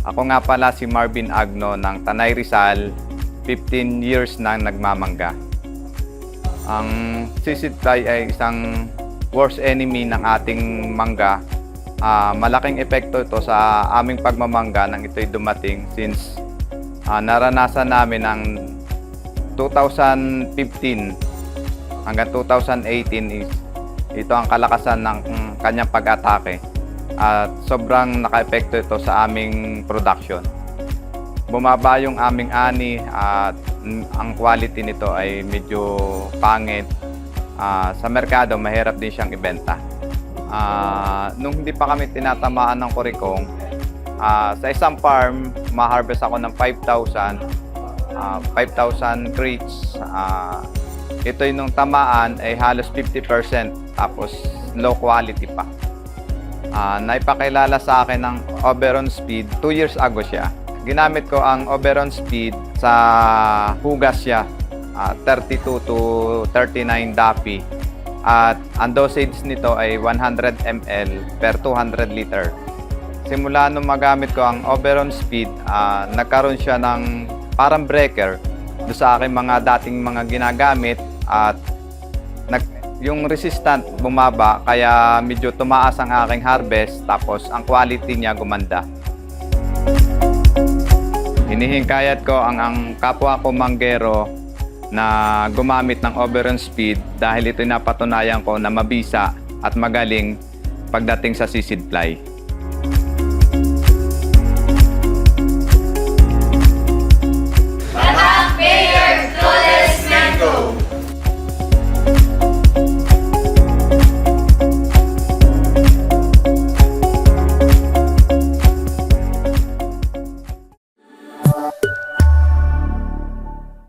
Ako nga pala si Marvin Agno ng Tanay Rizal, 15 years na nagmamangga. Ang sisid fly ay isang worst enemy ng ating mangga. Ah, malaking epekto ito sa aming pagmamangga nang ito'y dumating since ah, naranasan namin ang 2015 hanggang 2018 is ito ang kalakasan ng kanyang pag-atake at sobrang naka-epekto ito sa aming production. Bumaba yung aming ani at ang quality nito ay medyo pangit. Ah, sa merkado, mahirap din siyang ibenta. Ah, nung hindi pa kami tinatamaan ng kurikong, ah, sa isang farm, ma-harvest ako ng 5,000 ah, 5,000 crates. Ah, ito yung nung tamaan ay halos 50% tapos low quality pa. Ah, naipakilala sa akin ng Oberon Speed 2 years ago siya. Ginamit ko ang Oberon Speed sa hugas siya. ah, 32 to 39 DAPI. At ang dosage nito ay 100 ml per 200 liter. Simula nung magamit ko ang Oberon Speed, ah, nagkaroon siya ng parang breaker do sa aking mga dating mga ginagamit at nag, yung resistant bumaba kaya medyo tumaas ang aking harvest tapos ang quality niya gumanda. Hinihingkayat ko ang, ang kapwa ko manggero na gumamit ng Oberon Speed dahil ito napatunayan ko na mabisa at magaling pagdating sa seed fly.